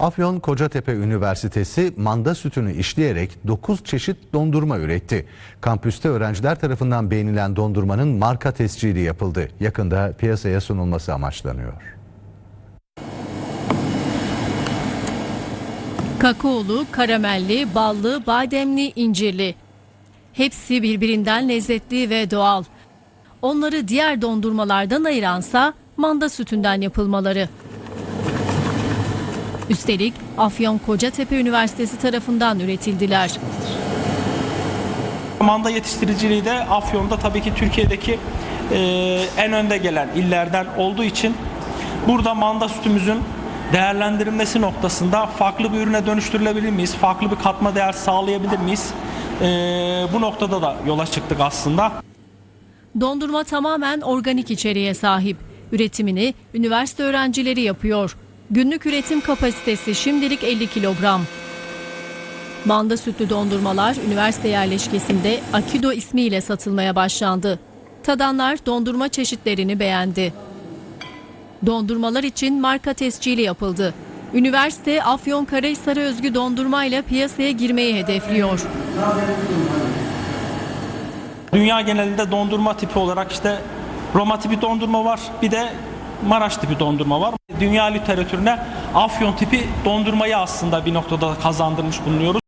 Afyon Kocatepe Üniversitesi manda sütünü işleyerek 9 çeşit dondurma üretti. Kampüste öğrenciler tarafından beğenilen dondurmanın marka tescili yapıldı. Yakında piyasaya sunulması amaçlanıyor. Kakaolu, karamelli, ballı, bademli, incirli. Hepsi birbirinden lezzetli ve doğal. Onları diğer dondurmalardan ayıransa manda sütünden yapılmaları. Üstelik Afyon Kocatepe Üniversitesi tarafından üretildiler. Manda yetiştiriciliği de Afyon'da tabii ki Türkiye'deki e, en önde gelen illerden olduğu için burada manda sütümüzün değerlendirilmesi noktasında farklı bir ürüne dönüştürülebilir miyiz? Farklı bir katma değer sağlayabilir miyiz? E, bu noktada da yola çıktık aslında. Dondurma tamamen organik içeriğe sahip. Üretimini üniversite öğrencileri yapıyor. Günlük üretim kapasitesi şimdilik 50 kilogram. Manda sütlü dondurmalar üniversite yerleşkesinde Akido ismiyle satılmaya başlandı. Tadanlar dondurma çeşitlerini beğendi. Dondurmalar için marka tescili yapıldı. Üniversite Afyonkarahisar'a özgü dondurmayla piyasaya girmeyi hedefliyor. Dünya genelinde dondurma tipi olarak işte Roma tipi dondurma var. Bir de Maraş tipi dondurma var. Dünya literatürüne Afyon tipi dondurmayı aslında bir noktada kazandırmış bulunuyoruz.